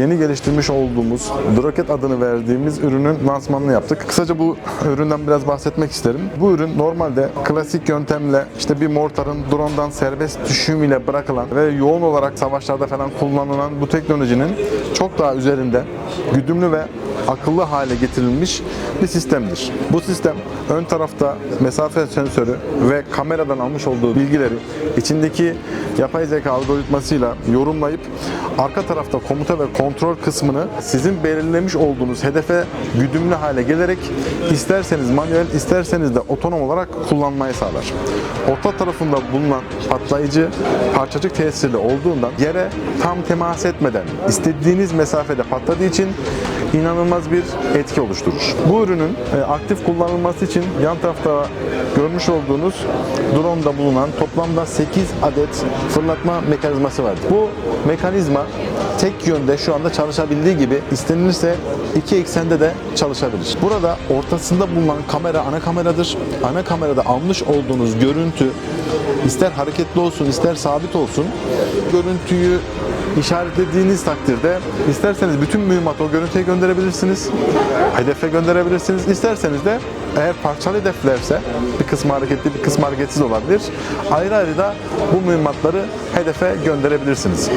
Yeni geliştirmiş olduğumuz Droket adını verdiğimiz ürünün lansmanını yaptık. Kısaca bu üründen biraz bahsetmek isterim. Bu ürün normalde klasik yöntemle işte bir mortarın drone'dan serbest düşüm ile bırakılan ve yoğun olarak savaşlarda falan kullanılan bu teknolojinin çok daha üzerinde güdümlü ve akıllı hale getirilmiş bir sistemdir. Bu sistem ön tarafta mesafe sensörü ve kameradan almış olduğu bilgileri içindeki yapay zeka algoritmasıyla yorumlayıp arka tarafta komuta ve kontrol kısmını sizin belirlemiş olduğunuz hedefe güdümlü hale gelerek isterseniz manuel isterseniz de otonom olarak kullanmayı sağlar. Orta tarafında bulunan patlayıcı parçacık tesirli olduğundan yere tam temas etmeden istediğiniz mesafede patladığı için inanılmaz bir etki oluşturur. Bu ürünün e, aktif kullanılması için yan tarafta görmüş olduğunuz drone'da bulunan toplamda 8 adet fırlatma mekanizması vardır. Bu mekanizma tek yönde şu anda çalışabildiği gibi istenilirse iki eksende de çalışabilir. Burada ortasında bulunan kamera ana kameradır. Ana kamerada almış olduğunuz görüntü ister hareketli olsun ister sabit olsun görüntüyü işaretlediğiniz takdirde isterseniz bütün mühimmatı o görüntüye gönderebilirsiniz. Hedefe gönderebilirsiniz. İsterseniz de eğer parçalı hedeflerse bir kısmı hareketli bir kısmı hareketsiz olabilir. Ayrı ayrı da bu mühimmatları hedefe gönderebilirsiniz.